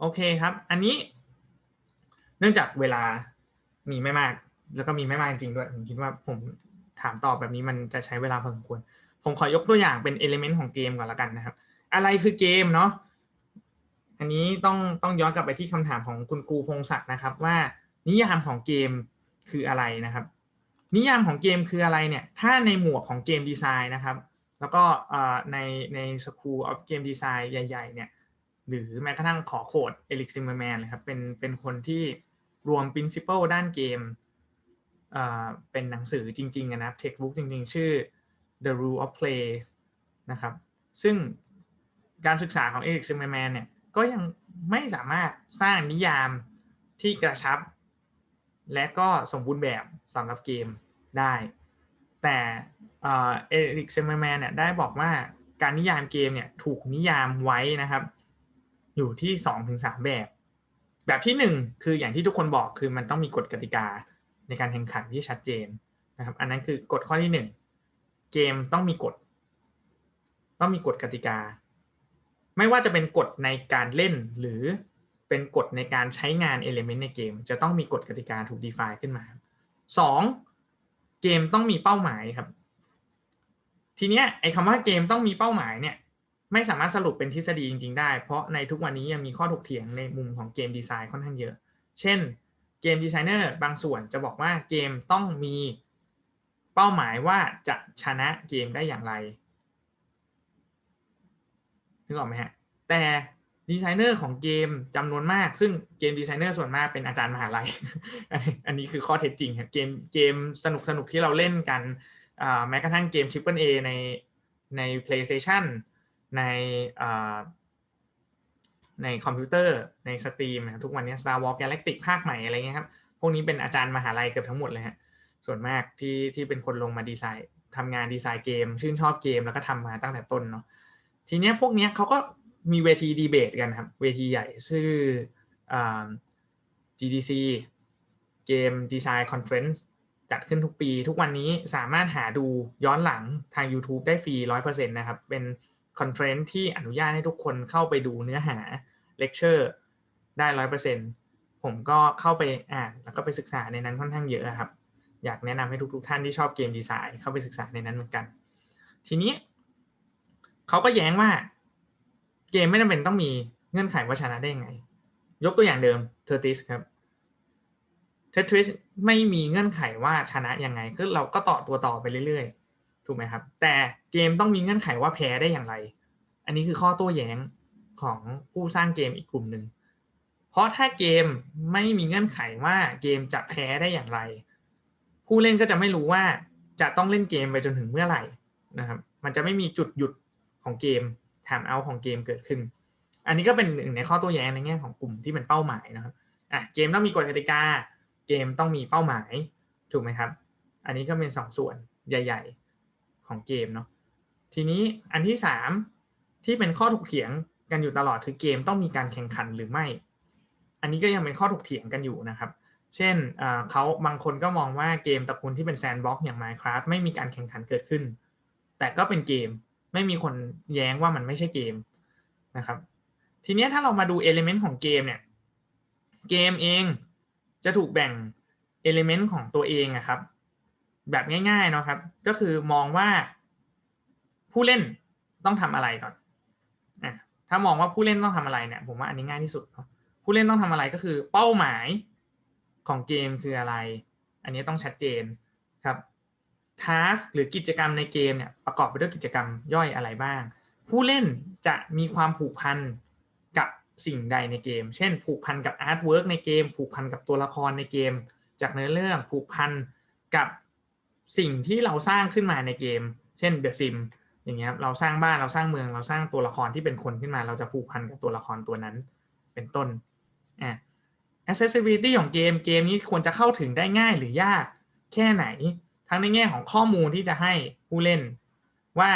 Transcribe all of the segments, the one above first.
โอเคครับ อันนี้ เนื่องจากเวลามีไม่มาก แล้วก็มีไม่มากจริงด้วย ผมคิดว่าผมถามตอบแบบนี้มันจะใช้เวลาพอสมควร ผมขอยกตัวอย่างเป็นเอลิเมนต์ของเกมก่อนละกันนะครับ อะไรคือเกมเนาะ อันนี้ต้องต้องย้อนกลับไปที่คำถามของคุณครูพงศักดิ์นะครับ ว่านิยามของเกมคืออะไรนะครับ นิยามของเกมคืออะไรเนี่ย ถ้าในหมวกของเกมดีไซน์นะครับ แล้วก็ในใน School of Game Design ใหญ่ ๆ เนี่ย หรือแม้กระทั่งขอโคดเอลิกซิมเมอร์แมนเลยครับเป็นเป็นคนที่รวม principle ด้านเกมเป็นหนังสือจริงๆนะครับ textbook จริงๆ ชื่อ The Rule of Play นะครับ ซึ่งการศึกษาของเอริกซิมเมอร์แมนเนี่ยก็ยังไม่สามารถสร้างนิยามที่กระชับ และก็สมบูรณ์แบบสำหรับเกมได้ แต่เอริกเซมแมนเนี่ยได้บอกว่าการนิยามเกมเนี่ยถูกนิยามไว้นะครับ อยู่ที่2มแบบ แบบที่1คืออย่างที่ทุกคนบอกคือมันต้องมีกฎกติกาในการแข่งขันที่ชัดเจนนะครับ อันนั้นคือกฎข้อที่1เกมต้องมีกฎ ต้องมีกฎกติกา ไม่ว่าจะเป็นกฎในการเล่นหรือเป็นกฎในการใช้งานเอลิเมนต์ในเกม จะต้องมีกฎกติกาถูก define ขึ้นมา 2. เกมต้องมีเป้าหมายครับ ทีเนี้ยไอ้คำว่าเกมต้องมีเป้าหมายเนี่ย ไม่สามารถสรุปเป็นทฤษฎีจริง ๆ ได้ เพราะในทุกวันนี้ยังมีข้อถกเถียงในมุมของเกมดีไซน์ค่อนข้างเยอะ เช่นเกมดีไซเนอร์บางส่วนจะบอกว่าเกมต้องมีเป้าหมายว่าจะชนะเกมได้อย่างไรนึกออกไหมฮะ แต่ดีไซเนอร์ของเกมจำนวนมาก ซึ่งเกมดีไซเนอร์ส่วนมากเป็นอาจารย์มหาลัย อันนี้คือข้อเท็จจริงครับเกมเกมสนุกสนุกที่เราเล่นกันแม้กระทั่งเกม Triple A ในใน PlayStation ในในคอมพิวเตอร์ในสตรีมทุกวันนี้ Star Wars Galactic ภาคใหม่อะไรเงี้ยครับพวกนี้เป็นอาจารย์มหาลัยเกือบทั้งหมดเลยฮะส่วนมากที่ที่เป็นคนลงมาดีไซน์ทำงานดีไซน์เกม ชื่นชอบเกมแล้วก็ทำมาตั้งแต่ต้นเนาะทีเนี้ยพวกเนี้ยเขาก็มีเวทีดีเบตกันครับ เวทีใหญ่ชื่อ GDC เกมดีไซน์คอนเฟรนซ์จัดขึ้นทุกปี ทุกวันนี้สามารถหาดูย้อนหลังทาง YouTube ได้ฟรี 100%นะครับ เป็น คอนเฟรนซ์ที่อนุญาตให้ทุกคนเข้าไปดูเนื้อหาเลคเชอร์ได้100%ผมก็เข้าไปอ่านแล้วก็ไปศึกษาในนั้นค่อนข้างเยอะครับ อยากแนะนำให้ทุกๆ ท่านที่ชอบเกมดีไซน์เข้าไปศึกษาในนั้นเหมือนกัน ทีนี้เขาก็แย้งว่าเกมไม่จำเป็นต้องมีเงื่อนไขว่าชนะได้ยังไง ยกตัวอย่างเดิมเทอร์ติสครับเทอร์ติสไม่มีเงื่อนไขว่าชนะยังไงคือเราก็ต่อตัวต่อไปเรื่อยๆ ถูกไหมครับ แต่เกมต้องมีเงื่อนไขว่าแพ้ได้อย่างไร อันนี้คือข้อโต้แย้งของผู้สร้างเกมอีกกลุ่มหนึ่งเพราะถ้าเกมไม่มีเงื่อนไขว่าเกมจะแพ้ได้อย่างไร ผู้เล่นก็จะไม่รู้ว่าจะต้องเล่นเกมไปจนถึงเมื่อไหร่นะครับ มันจะไม่มีจุดหยุดของเกมถามเอาของเกมเกิดขึ้น อันนี้ก็เป็นหนึ่งในข้อโต้แย้งในแง่ของกลุ่มที่เป็นเป้าหมายนะครับอะเกมต้องมีกฎกติกา เกมต้องมีเป้าหมายถูกไหมครับ อันนี้ก็เป็นสองส่วนใหญ่ ๆ ของเกมเนาะทีนี้อันที่สามที่เป็นข้อถกเถียงกันอยู่ตลอดคือเกมต้องมีการแข่งขันหรือไม่ อันนี้ก็ยังเป็นข้อถกเถียงกันอยู่นะครับ เช่นเขาบางคนก็มองว่าเกมตระกูลที่เป็นแซนด์บ็อกซ์อย่าง Minecraft ไม่มีการแข่งขันเกิดขึ้น แต่ก็เป็นเกมไม่มีคนแย้งว่ามันไม่ใช่เกมนะครับ ทีนี้ถ้าเรามาดูเอลิเมนต์ของเกมเนี่ย เกมเองจะถูกแบ่งเอลิเมนต์ของตัวเองอะครับ แบบง่ายๆเนาะครับ ก็คือมองว่า ผู้เล่นต้องทำอะไรก่อนอะถ้ามองว่าผู้เล่นต้องทำอะไรเนี่ย ผมว่าอันนี้ง่ายที่สุดเนาะผู้เล่นต้องทำอะไรก็คือ เป้าหมายของเกมคืออะไร อันนี้ต้องชัดเจนครับทัสหรือกิจกรรมในเกมเนี่ยประกอบไปด้วยกิจกรรมย่อยอะไรบ้าง ผู้เล่นจะมีความผูกพันกับสิ่งใดในเกม เช่น ผูกพันกับอาร์ตเวิร์กในเกม ผูกพันกับตัวละครในเกม จากเนื้อเรื่องผูกพันกับ สิ่งที่เราสร้างขึ้นมาในเกม เช่นเดอะซิมอย่างเงี้ยเราสร้างบ้านเราสร้างเมืองเราสร้างตัวละครที่เป็นคนขึ้นมา เราจะผูกพันกับตัวละครตัวนั้น เป็นต้นอะ accessibility ของเกมเกมนี้ควรจะเข้าถึงได้ง่ายหรือยากแค่ไหน ทั้งในแง่ของข้อมูลที่จะให้ผู้เล่น ว่า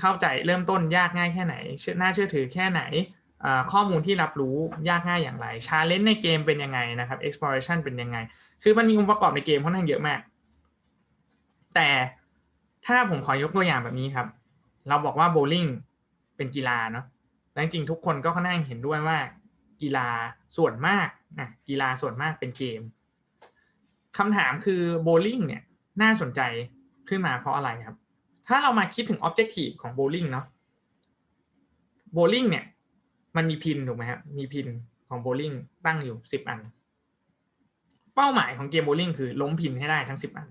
เข้าใจเริ่มต้นยากง่ายแค่ไหนน่าเชื่อถือแค่ไหนข้อมูลที่รับรู้ยากง่ายอย่างไรชาเลนจ์ในเกมเป็นยังไงนะครับ exploration เป็นยังไง คือมันมีองค์ประกอบในเกมค่อนข้างเยอะมาก แต่ถ้าผมขอยกตัวอย่างแบบนี้ครับ เราบอกว่าโบลิ่งเป็นกีฬาเนาะและจริงทุกคนก็ค่อนข้างเห็นด้วยว่า กีฬาส่วนมากนะกีฬาส่วนมากเป็นเกมคำถามคือโบลิ่งเนี่ยน่าสนใจขึ้นมาเพราะอะไรครับ ถ้าเรามาคิดถึง Objective ของโบลิ่งเนาะโบลิ่งเนี่ยมันมีพินถูกไหมครับมีพินของโบลิ่งตั้งอยู่สิบอัน เป้าหมายของเกมโบลิ่งคือล้มพินให้ได้ทั้งสิบอัน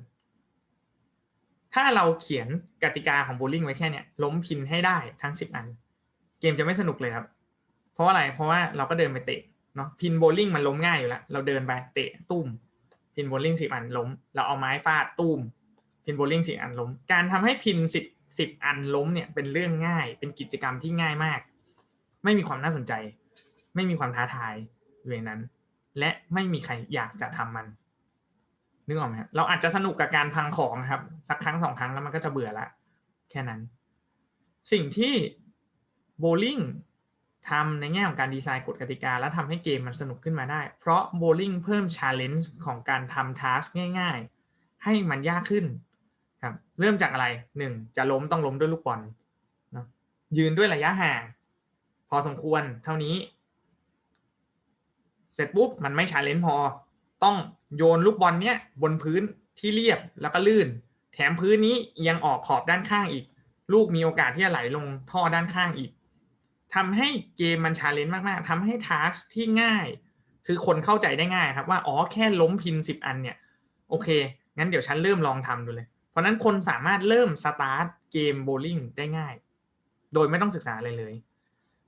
ถ้าเราเขียนกติกาของโบลิ่งไว้แค่เนี้ยล้มพินให้ได้ทั้งสิบอัน เกมจะไม่สนุกเลยครับ เพราะอะไรเพราะว่าเราก็เดินไปเตะเนาะพินโบลิ่งมันล้มง่ายอยู่แล้วเราเดินไปเตะตุ้ม พินโบลิ่งสิบอันล้ม เราเอาไม้ฟาดตุ้ม พินโบลิ่งสิบอันล้ม การทำให้พินสิบสิบอันล้มเนี่ยเป็นเรื่องง่าย เป็นกิจกรรมที่ง่ายมาก ไม่มีความน่าสนใจ ไม่มีความท้าทายอยู่ในนั้น และไม่มีใครอยากจะทำมัน นึกออกไหมครับเราอาจจะสนุกกับการพังของครับ สักครั้งสองครั้งแล้วมันก็จะเบื่อละแค่นั้น สิ่งที่โบลิ่งทำในแง่ของการดีไซน์กฎกติกา แล้วทำให้เกมมันสนุกขึ้นมาได้ เพราะโบลิ่งเพิ่มชาเลนจ์ของการทำทัสง่าย ๆ ให้มันยากขึ้นครับเริ่มจากอะไรหนึ่งจะล้มต้องล้มด้วยลูกบอลนะยืนด้วยระยะห่าง พอสมควรเท่านี้ เสร็จปุ๊บมันไม่ชาเลนจ์พอ ต้องโยนลูกบอลเนี้ยบนพื้นที่เรียบแล้วก็ลื่น แถมพื้นนี้ยังออกขอบด้านข้างอีก ลูกมีโอกาสที่จะไหลลงท่อด้านข้างอีกทำให้เกมมันชาเลนจ์มากๆทำให้ทัสที่ง่าย คือคนเข้าใจได้ง่ายครับว่าอ๋อแค่ล้มพินสิบอันเนี่ยโอเค งั้นเดี๋ยวฉันเริ่มลองทำดูเลย เพราะนั้นคนสามารถเริ่มสตาร์ทเกมโบลิ่งได้ง่าย โดยไม่ต้องศึกษาอะไรเลย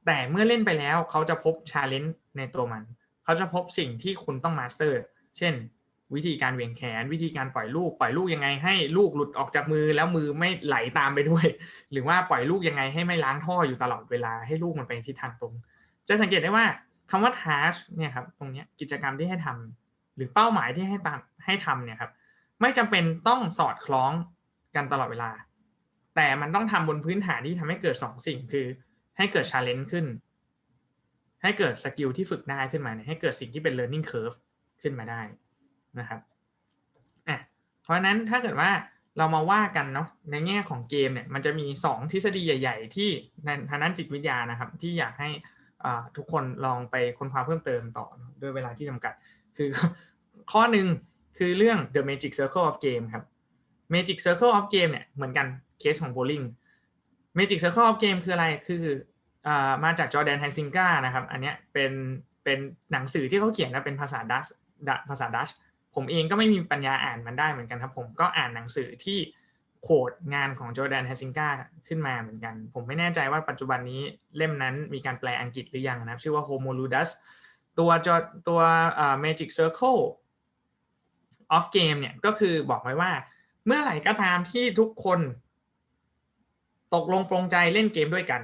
แต่เมื่อเล่นไปแล้วเขาจะพบชาเลนจ์ในตัวมัน เขาจะพบสิ่งที่คุณต้องมาสเตอร์ เช่น วิธีการเวียงแขน วิธีการปล่อยลูก ปล่อยลูกยังไงให้ลูกหลุดออกจากมือแล้วมือไม่ไหลตามไปด้วย หรือว่าปล่อยลูกยังไงให้ไม่ล้างท่ออยู่ตลอดเวลาให้ลูกมันไปทิศทางตรง จะสังเกตได้ว่าคำว่า task เนี่ยครับตรงนี้กิจกรรมที่ให้ทำหรือเป้าหมายที่ให้ตามให้ทำเนี่ยครับไม่จำเป็นต้องสอดคล้องกันตลอดเวลา แต่มันต้องทำบนพื้นฐานที่ทำให้เกิด 2 สิ่งคือให้เกิด challenge ขึ้น ให้เกิดสกิลที่ฝึกได้ขึ้นมาให้เกิดสิ่งที่เป็น learning curve ขึ้นมาได้นะครับอะเพราะนั้นถ้าเกิดว่าเรามาว่ากันเนาะในแง่ของเกมเนี่ยมันจะมี 2 ทฤษฎีใหญ่ ๆ ที่ในทางด้านจิตวิทยานะครับ ที่อยากให้ทุกคนลองไปค้นคว้าเพิ่มเติมต่อด้วยเวลาที่จำกัด คือข้อหนึ่งคือเรื่อง the magic circle of game ครับ magic circle of game เนี่ยเหมือนกันเคสของ bowling magic circle of game คืออะไรคืออมาจากจอร์แดนไฮซิงกานะครับ อันเนี้ยเป็นเป็นหนังสือที่เขาเขียนนะเป็นภาษาดัช ภาษาดัชผมเองก็ไม่มีปัญญาอ่านมันได้เหมือนกันครับ ผมก็อ่านหนังสือที่โคดงานของจอร์แดนแฮซิงกาขึ้นมาเหมือนกัน ผมไม่แน่ใจว่าปัจจุบันนี้เล่มนั้นมีการแปลอังกฤษหรือยังนะครับ ชื่อว่า Homo Ludus ตัวจอตัวเอ่อ Magic Circle of Game เนี่ยก็คือบอกไว้ว่าเมื่อไหร่ก็ตามที่ทุกคนตกลงปรงใจเล่นเกมด้วยกัน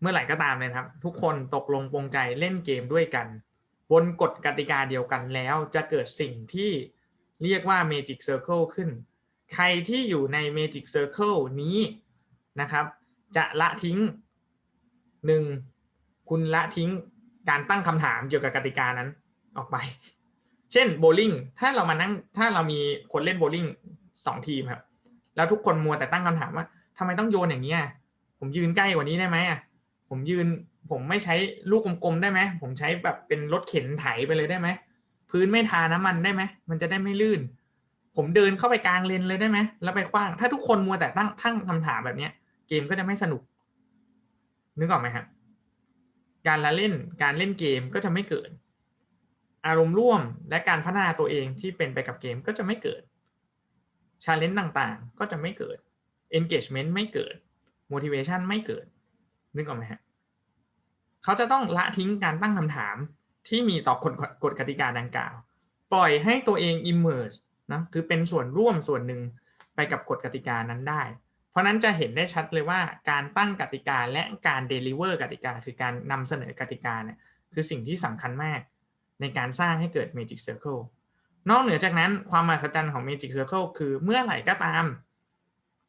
เมื่อไหร่ก็ตามเลยครับ ทุกคนตกลงปรงใจเล่นเกมด้วยกัน บนกฎกติกาเดียวกันแล้วจะเกิดสิ่งที่เรียกว่า Magic Circle ขึ้น ใครที่อยู่ใน Magic Circle นี้นะครับ จะละทิ้งหนึ่งคุณละทิ้งการตั้งคำถามเกี่ยวกับกติกานั้นออกไป เช่นโบลิ่งถ้าเรามานั่งถ้าเรามีคนเล่นโบลิ่งสองทีมครับ แล้วทุกคนมัวแต่ตั้งคำถามว่าทำไมต้องโยนอย่างนี้ผมยืนใกล้กว่านี้ได้ไหมอะผมยืน ผมไม่ใช้ลูกกลมๆได้ไหมผมใช้แบบเป็นรถเข็นไถไปเลยได้ไหมพื้นไม่ทาน้ำมันได้ไหมมันจะได้ไม่ลื่น ผมเดินเข้าไปกลางเลนเลยได้ไหมแล้วไปคว้าง ถ้าทุกคนมัวแต่ตั้งทั้งคำถามแบบนี้เกมก็จะไม่สนุก นึกออกไหมครับการละเล่นการเล่นเกมก็จะไม่เกิด อารมณ์ร่วมและการพัฒนาตัวเองที่เป็นไปกับเกมก็จะไม่เกิดชาเลนจ์ต่างๆ ก็จะไม่เกิด engagement ไม่เกิด motivation ไม่เกิด นึกออกไหมฮะ เขาจะต้องละทิ้งการตั้งคำถามที่มีต่อกฎกฎกติกาดังกล่าว ปล่อยให้ตัวเอง immerse นะคือเป็นส่วนร่วมส่วนหนึ่งไปกับกฎกติกานั้นได้ เพราะนั้นจะเห็นได้ชัดเลยว่าการตั้งกติกาและการ deliver กติกา คือการนำเสนอกติกาเนี่ยคือสิ่งที่สำคัญมากในการสร้างให้เกิด Magic Circle นอกเหนือจากนั้นความมหัศจรรย์ของ Magic Circle คือเมื่อไหร่ก็ตาม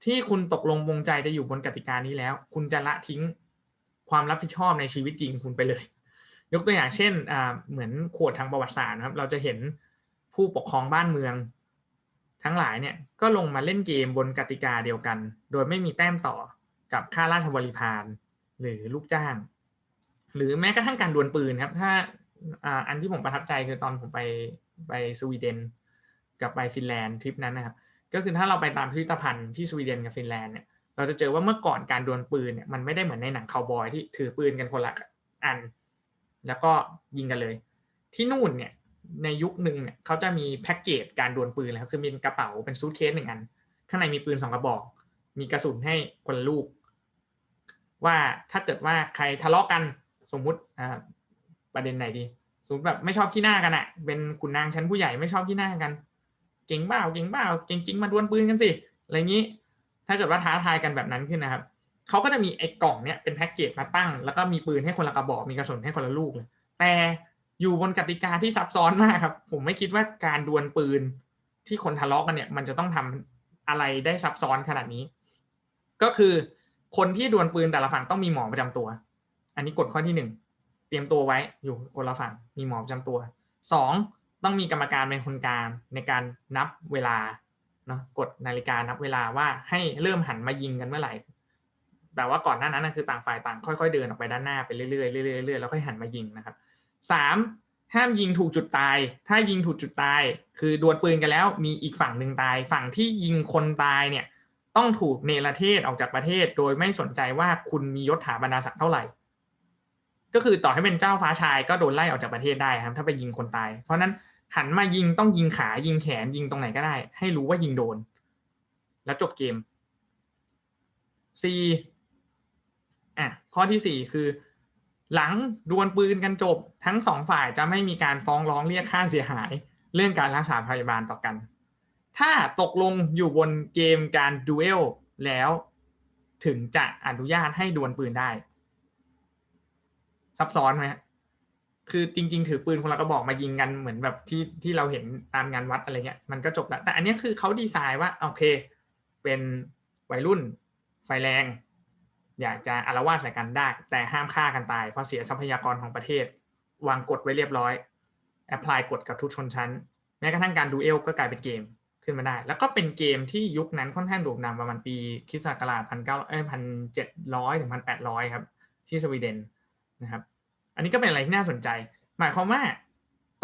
ที่คุณตกลงวงใจจะอยู่บนกติกานี้แล้ว คุณจะละทิ้ง ความรับผิดชอบในชีวิตจริงคุณไปเลย ยกตัวอย่างเช่นเหมือนขวดทางประวัติศาสตร์นะครับ เราจะเห็นผู้ปกครองบ้านเมือง ทั้งหลายเนี่ยก็ลงมาเล่นเกมบนกติกาเดียวกัน โดยไม่มีแต้มต่อกับข้าราชบริพารหรือลูกจ้าง หรือแม้กระทั่งการดวลปืนครับ ถ้าอ่าอันที่ผมประทับใจคือตอนผมไปไปสวีเดนกับไปฟินแลนด์ทริปนั้นนะครับก็คือถ้าเราไปตามพิพิธภัณฑ์ที่สวีเดนกับฟินแลนด์เนี่ย เราจะเจอว่าเมื่อก่อนการดวลปืนเนี่ยมันไม่ได้เหมือนในหนังคาวบอยที่ถือปืนกันคนละอัน แล้วก็ยิงกันเลย ที่นู่นเนี่ยในยุคหนึ่งเนี่ยเขาจะมีแพ็กเกจการดวลปืนแล้วคือมีกระเป๋าเป็นซูทเคสหนึ่งอัน ข้างในมีปืนสองกระบอก มีกระสุนให้คนลูก ว่าถ้าเกิดว่าใครทะเลาะกันสมมุติอ่าประเด็นไหนดี สมมติแบบไม่ชอบขี้หน้ากันอะเป็นขุนนางชั้นผู้ใหญ่ไม่ชอบขี้หน้ากัน เก่งเปล่าเก่งเปล่าเก่งจริงมาดวลปืนกันสิอะไรอย่างนี้ ถ้าเกิดว่าท้าทายกันแบบนั้นขึ้นนะครับเขาก็จะมีไอ้กล่องเนี่ยเป็นแพ็กเกจมาตั้ง แล้วก็มีปืนให้คนละกระบอกมีกระสุนให้คนละลูกเลยแต่อยู่บนกติกาที่ซับซ้อนมากครับ ผมไม่คิดว่าการดวลปืนที่คนทะเลาะกันเนี่ย มันจะต้องทำอะไรได้ซับซ้อนขนาดนี้ ก็คือคนที่ดวลปืนแต่ละฝั่งต้องมีหมอประจำตัว อันนี้กฎข้อที่หนึ่งเตรียมตัวไว้อยู่คนละฝั่งมีหมอประจำตัวสองต้องมีกรรมการเป็นคนกลางในการนับเวลา เนาะกดนาฬิกานับเวลาว่าให้เริ่มหันมายิงกันเมื่อไหร่แต่ว่าก่อนหน้านั้นนะคือต่างฝ่ายต่างค่อยๆเดินออกไปด้านหน้าไปเรื่อยๆเรื่อยๆเรื่อยๆแล้วค่อยหันมายิงนะครับสามห้ามยิงถูกจุดตาย ถ้ายิงถูกจุดตาย คือดวลปืนกันแล้วมีอีกฝั่งหนึ่งตาย ฝั่งที่ยิงคนตายเนี่ยต้องถูกเนรเทศออกจากประเทศ โดยไม่สนใจว่าคุณมียศถาบรรดาศักดิ์เท่าไหร่ ก็คือต่อให้เป็นเจ้าฟ้าชายก็โดนไล่ออกจากประเทศได้ครับถ้าไปยิงคนตาย เพราะนั้น หันมายิงต้องยิงขายิงแขนยิงตรงไหนก็ได้ ให้รู้ว่ายิงโดน แล้วจบเกม C อะข้อที่สี่คือ หลังดวลปืนกันจบ ทั้งสองฝ่ายจะไม่มีการฟ้องร้องเรียกค่าเสียหาย เรื่องการรักษาพยาบาลต่อกัน ถ้าตกลงอยู่บนเกมการดูเอลแล้วถึงจะอนุญาตให้ดวลปืนได้ ซับซ้อนไหมฮะ คือจริง ๆ ถือปืนคนละกระบอกมายิงกันเหมือนแบบที่ที่เราเห็นตามงานวัดอะไรเงี้ยมันก็จบล้วแต่อันนี้คือเขาดีไซน์ว่าโอเค เป็นวัยรุ่น ไฟแรง อยากจะอารวาสใส่กันได้ แต่ห้ามฆ่ากันตายเพราะเสียทรัพยากรของประเทศ วางกฎไว้เรียบร้อยแอพพลายกฎกับทุกชนชั้น แม้กระทั่งการดูเอลก็กลายเป็นเกมขึ้นมาได้ แล้วก็เป็นเกมที่ยุคนั้นค่อนข้างโด่งดังประมาณปีคริสต์ศักราชพันเก้าเอ้ยพันเจ็ดร้อยถึงพันแปดร้อยครับ ที่สวีเดนนะครับ อันนี้ก็เป็นอะไรที่น่าสนใจ หมายความว่า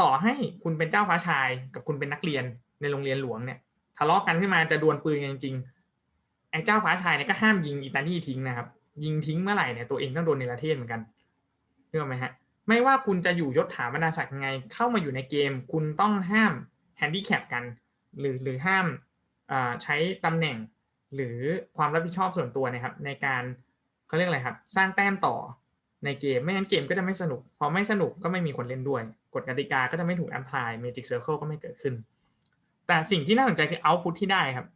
ต่อให้คุณเป็นเจ้าฟ้าชาย กับคุณเป็นนักเรียนในโรงเรียนหลวงเนี่ยทะเลาะกันขึ้นมาจะดวลปืนกันจริงๆไอ้เจ้าฟ้าชายเนี่ยก็ห้ามยิงอิตาลีทิ้งนะครับ ยิงทิ้งเมื่อไหร่เนี่ยตัวเองต้องโดนในประเทศเหมือนกันเรื่องไหมฮะไม่ว่าคุณจะอยู่ยศถาบรรดาศักดิ์ยังไงเข้ามาอยู่ในเกม คุณต้องห้ามแฮนดี้แคปกัน หรือหรือห้ามใช้ตำแหน่งหรือความรับผิดชอบส่วนตัวนะครับในการเขาเรียกอะไรครับ สร้างแต้มต่อ ในเกม ไม่งั้นเกมก็จะไม่สนุก พอไม่สนุกก็ไม่มีคนเล่นด้วย กฎกติกาก็จะไม่ถูกแอพพลายเมจิกเซอร์เคิลก็ไม่เกิดขึ้น แต่สิ่งที่น่าสนใจคือเอาพุทที่ได้ครับ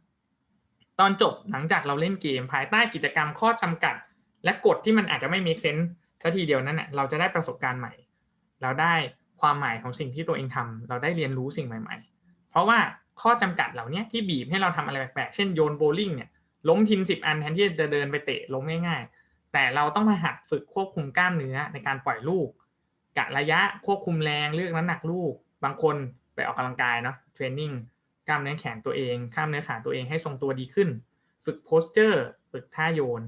ตอนจบหลังจากเราเล่นเกมภายใต้กิจกรรมข้อจำกัด และกฎที่มันอาจจะไม่ make sense สัทีเดียวนั้นเน่ยเราจะได้ประสบการณ์ใหม่ เราได้ความหมายของสิ่งที่ตัวเองทำเราได้เรียนรู้สิ่งใหม่ ๆ เพราะว่าข้อจำกัดเหล่านี้ที่บีบให้เราทำอะไรแปลกๆ เช่นโยนโบลิ่งเนี่ยล้มพินสิบอันแทนที่จะเดินไปเตะล้มง่ายๆ แต่เราต้องมาหัดฝึกควบคุมกล้ามเนื้อในการปล่อยลูกกะระยะควบคุมแรงเลือกน้ำหนักลูก บางคนไปออกกำลังกายเนาะเทรนนิ่งกล้ามเนื้อแขนตัวเองกล้ามเนื้อขาตัวเองให้ทรงตัวดีขึ้น ฝึกโพสเจอร์ ฝึกท่าโยน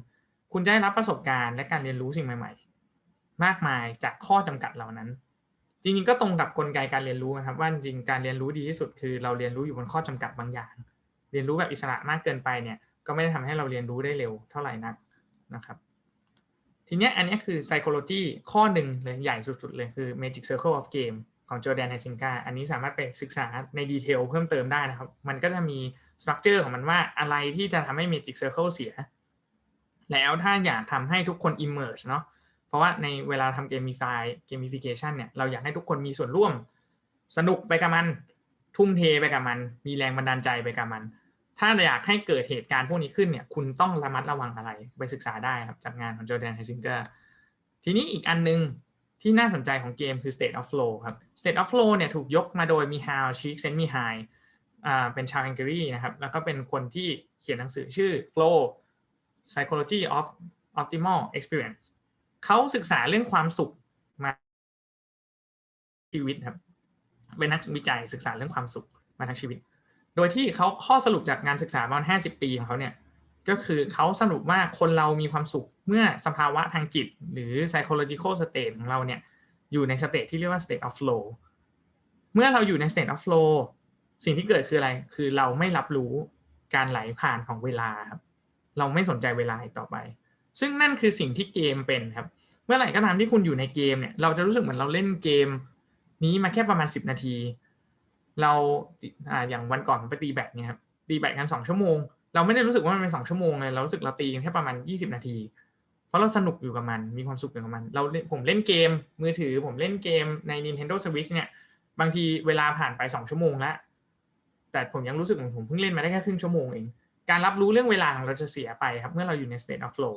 คุณจะได้รับประสบการณ์และการเรียนรู้สิ่งใหม่ ๆ มากมายจากข้อจำกัดเหล่านั้น จริงๆก็ตรงกับกลไกการเรียนรู้นะครับว่าจริงการเรียนรู้ดีที่สุดคือ เราเรียนรู้อยู่บนข้อจำกัดบางอย่าง เรียนรู้แบบอิสระมากเกินไปเนี่ยก็ไม่ได้ทำให้เราเรียนรู้ได้เร็วเท่าไหร่นักนะครับ ทีเนี้ยอันนี้คือ psychology ข้อหนึ่งเลยใหญ่สุดๆเลยคือ magic circle of game ของ Jordan h ฮ s ิ n กาอันนี้สามารถไปศึกษาในดีเทลเพิ่มเติมได้นะครับ มันก็จะมีสตรัคเจอร์ของมันว่าอะไรที่จะทำให้ magic circle เสีย แล้วถ้าอยากทำให้ทุกคน immerse เนาะเพราะว่าในเวลาทำ gamify gamification เนี่ยเราอยากให้ทุกคนมีส่วนร่วมสนุกไปกับมัน ทุ่มเทไปกับมัน มีแรงบันดาลใจไปกับมัน ถ้าอยากให้เกิดเหตุการณ์พวกนี้ขึ้นเนี่ย คุณต้องระมัดระวังอะไร ไปศึกษาได้ครับ จากงานของ Jordan h ฮ s ิ n กาทีนี้อีกอันนึงที่น่าสนใจของเกมคือ state of flow ครับ state of flow เนี่ยถูกยกมาโดยมีฮาวชิกเซนมีไฮเป็นชาวแองเกรีนะครับ แล้วก็เป็นคนที่เขียนหนังสือชื่อ flow psychology of optimal experience เขาศึกษาเรื่องความสุขมาชีวิตครับ เป็นนักวิจัยศึกษาเรื่องความสุขมาทั้งชีวิต โดยที่เขาข้อสรุปจากงานศึกษาประมาณห้ปีของเขาเนี่ยก็คือเขาสรุปว่าคนเรามีความสุขเมื่อสภาวะทางจิต หรือ psychological state ของเราเนี่ยอยู่ใน state ที่เรียกว่า state of flow เมื่อเราอยู่ใน state of flow สิ่งที่เกิดคืออะไร คือเราไม่รับรู้การไหลผ่านของเวลาครับ เราไม่สนใจเวลาต่อไป ซึ่งนั่นคือสิ่งที่เกมเป็นครับ เมื่อไหร่ก็ตามที่คุณอยู่ในเกมเนี่ย เราจะรู้สึกเหมือนเราเล่นเกม นี้มาแค่ประมาณ 10 นาที เราอ่าอย่างวันก่อนผมไปตีแบดเนี่ยครับตีแบดกันสองชั่วโมง เราไม่ได้รู้สึกว่ามันเป็นสองชั่วโมงเลยเรารู้สึกเราตีกันแค่ประมาณ20นาที เพราะเราสนุกอยู่กับมันมีความสุขอยู่กับมัน เราผมเล่นเกมมือถือผมเล่นเกมใน Nintendo Switch เนี่ย บางทีเวลาผ่านไป2ชั่วโมงแล้วแต่ผมยังรู้สึกเหมือนผมเพิ่งเล่นมาได้แค่ครึ่งชั่วโมงเองการรับรู้เรื่องเวลาของเราจะเสียไปครับเมื่อเราอยู่ใน state of flow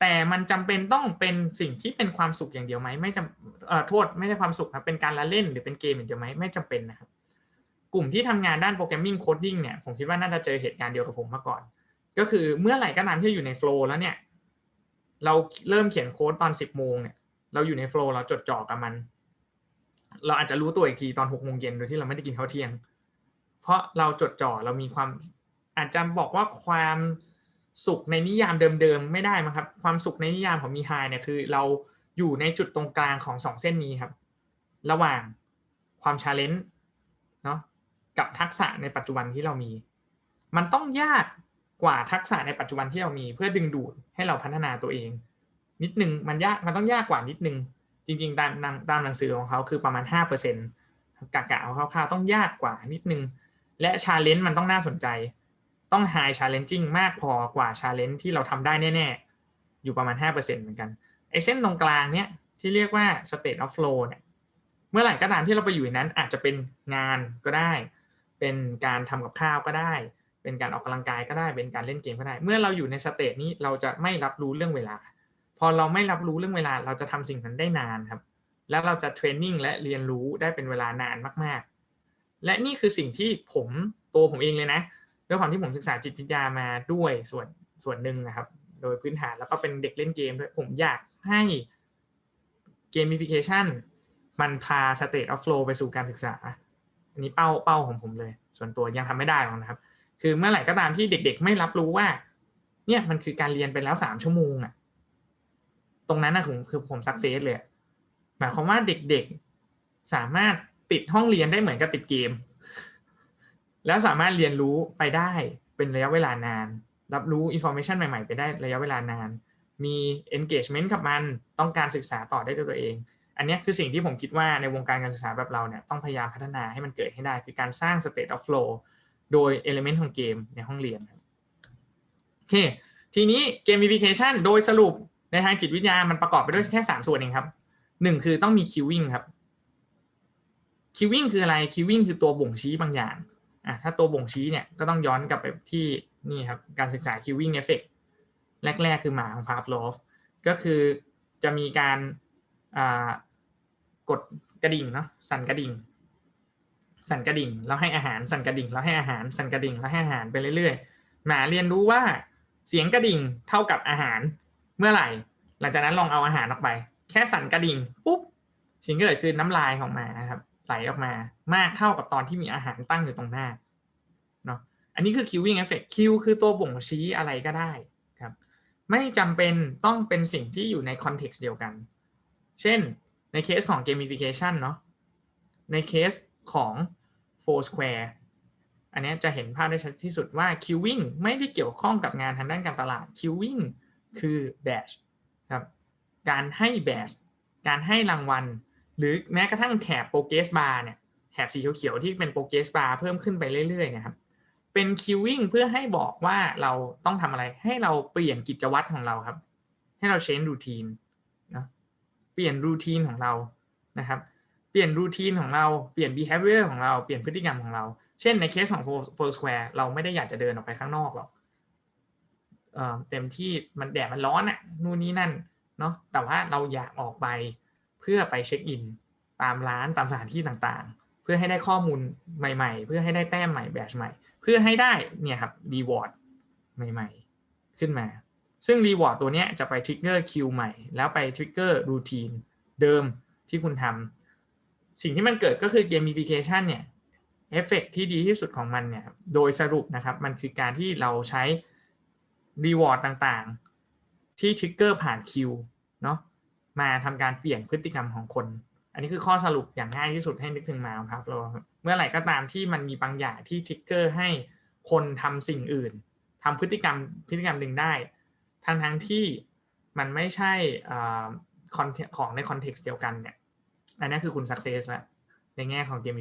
แต่มันจำเป็นต้องเป็นสิ่งที่เป็นความสุขอย่างเดียวไหมไม่จำเอ่อโทษไม่ใช่ความสุขครับเป็นการละเล่นหรือเป็นเกมอย่างเดียวไหมไม่จำเป็นนะครับ กลุ่มที่ทำงานด้านโปรแกรมมิ่งโคดดิ้งเนี่ยผมคิดว่าน่าจะเจอเหตุการณ์เดียวกับผมมาก่อน ก็คือเมื่อไหร่ก็ตามที่อยู่ในโฟล์แล้วเนี่ยเราเริ่มเขียนโค้ดตอนสิบโมงเนี่ยเราอยู่ในโฟล์เราจดจ่อกับมัน เราอาจจะรู้ตัวอีกทีตอนหกโมงเย็นโดยที่เราไม่ได้กินข้าวเที่ยง เพราะเราจดจ่อเรามีความอาจจะบอกว่าความสุขในนิยามเดิมๆไม่ได้มั้งครับ ความสุขในนิยามของมีไฮเนี่ยคือ เราอยู่ในจุดตรงกลางของสองเส้นนี้ครับ ระหว่างความชาเลนจ์ กับทักษะในปัจจุบันที่เรามี มันต้องยากกว่าทักษะในปัจจุบันที่เรามี เพื่อดึงดูดให้เราพัฒนาตัวเอง นิดนึงมันยากมันต้องยากกว่านิดนึง จริง ๆ ตามตามหนังสือของเขาคือประมาณ5%เปอร์เซ็นต์กะกะเอาคร่าวๆต้องยากกว่านิดนึง และชาเลนจ์มันต้องน่าสนใจ ต้อง high challenging มากพอกว่า challenge ที่เราทำได้แน่ ๆ อยู่ประมาณ 5%เหมือนกันไอเส้นตรงกลางเนี้ยที่เรียกว่า state of flow เนี่ยเมื่อไหร่ก็ตามที่เราไปอยู่ในนั้นอาจจะเป็นงานก็ได้ เป็นการทำกับข้าวก็ได้ เป็นการออกกำลังกายก็ได้ เป็นการเล่นเกมก็ได้ เมื่อเราอยู่ในสเตจนี้เราจะไม่รับรู้เรื่องเวลา พอเราไม่รับรู้เรื่องเวลาเราจะทำสิ่งนั้นได้นานครับ แล้วเราจะเทรนนิ่งและเรียนรู้ได้เป็นเวลานานมากๆ และนี่คือสิ่งที่ผมตัวผมเองเลยนะด้วยความที่ผมศึกษาจิตวิทยามาด้วยส่วนส่วนหนึ่งนะครับ โดยพื้นฐานแล้วก็เป็นเด็กเล่นเกมด้วยผมอยากให้เกมฟิเคชันมันพา state of flow ไปสู่การศึกษา นี้เป้าเป้าของผมเลย ส่วนตัวยังทำไม่ได้หรอกนะครับ คือเมื่อไหร่ก็ตามที่เด็ก ๆ ไม่รับรู้ว่า เนี่ยมันคือการเรียนไปแล้วสามชั่วโมงอะตรงนั้นนะผมคือผมสักเซสเลยหมายความว่าเด็กๆสามารถติดห้องเรียนได้เหมือนกับติดเกม แล้วสามารถเรียนรู้ไปได้เป็นระยะเวลานาน รับรู้อินโฟมชันใหม่ๆ ไปได้ระยะเวลานาน มี engagement กับมันต้องการศึกษาต่อได้ด้วยตัวเอง อันนี้คือสิ่งที่ผมคิดว่าในวงการการศึกษาแบบเราเนี่ยต้องพยายามพัฒนาให้มันเกิดให้ได้ คือการสร้าง state of flow โดย element ของเกมในห้องเรียนโอเคทีนี้ gamification โดยสรุปในทางจิตวิทยามันประกอบไปด้วยแค่ 3 ส่วนเองครับหนึ่งคือต้องมี queuing ครับ queuing คืออะไร queuing คือตัวบ่งชี้บางอย่างอะถ้าตัวบ่งชี้เนี่ยก็ต้องย้อนกลับไปที่นี่ครับการศึกษา queuing effect แรก ๆ คือหมาของพาฟลอฟก็คือจะมีการ กดกระดิ่งเนาะสั่นกระดิ่ง สั่นกระดิ่งแล้วให้อาหารสั่นกระดิ่งแล้วให้อาหารสั่นกระดิ่งแล้วให้อาหารไปเรื่อยๆหมาเรียนรู้ว่าเสียงกระดิ่งเท่ากับอาหารเมื่อไหร่ หลังจากนั้นลองเอาอาหารออกไป แค่สั่นกระดิ่งปุ๊บสิ่งที่เกิดคือน้ำลายของหมาครับไหลออกมามากเท่ากับตอนที่มีอาหารตั้งอยู่ตรงหน้าเนาะอันนี้คือ queuing effect Q คือตัวบ่งชี้อะไรก็ได้ครับ ไม่จำเป็นต้องเป็นสิ่งที่อยู่ใน context เดียวกัน เช่น ในเคสของ gamification เนาะในเคสของ four square อันนี้จะเห็นภาพได้ชัดที่สุดว่า queuing ไม่ได้เกี่ยวข้องกับงานทางด้านการตลาด queuing คือ badge ครับการให้ badge การให้รางวัล หรือแม้กระทั่งแถบ progress bar เนี่ยแถบสีเขียวๆที่เป็น progress bar เพิ่มขึ้นไปเรื่อยๆนะครับเป็น queuing เพื่อให้บอกว่าเราต้องทำอะไรให้เราเปลี่ยนกิจวัตรของเราครับ ให้เรา change routine ลี่ยนรูทีนของเรานะครับ เปลี่ยนรูทีนของเรา เปลี่ยน behavior ของเรา เปลี่ยนพฤติกรรมของเรา เช่นในเคสของ four square เราไม่ได้อยากจะเดินออกไปข้างนอกหรอกเเต็มที่มันแดดมันร้อนอะนู่นนี่นั่นเนาะ แต่ว่าเราอยากออกไปเพื่อไปเช็คอิน ตามร้านตามสถานที่ต่างๆ เพื่อให้ได้ข้อมูลใหม่ๆ เพื่อให้ได้แต้มใหม่แบชใหม่ เพื่อให้ได้เนี่ยครับรีวอร์ดใหม่ ๆ ขึ้นมา ซึ่งรีวอร์ดตัวนี้จะไปทริกเกอร์คิวใหม่ แล้วไปทริกเกอร์รูทีนเดิมที่คุณทำสิ่งที่มันเกิดก็คือเกมมิฟิเคชันเนี่ยเอฟเฟกที่ดีที่สุดของมันเนี่ยโดยสรุปนะครับ มันคือการที่เราใช้รีวอร์ดต่างๆ ที่ทริกเกอร์ผ่านคิวเนาะมาทำการเปลี่ยนพฤติกรรมของคน อันนี้คือข้อสรุปอย่างง่ายที่สุดให้นึกถึงมาครับเราเมื่อไหร่ก็ตามที่มันมีบางอย่างที่ทริกเกอร์ให้คนทำสิ่งอื่นทำพฤติกรรมพฤติกรรมหนึ่งได้ ทั้งทั้งที่มันไม่ใช่ของในคอนเท็กซ์เดียวกันเนี่ย อันนี้คือคุณสักเซสแล้วในแง่ของเกม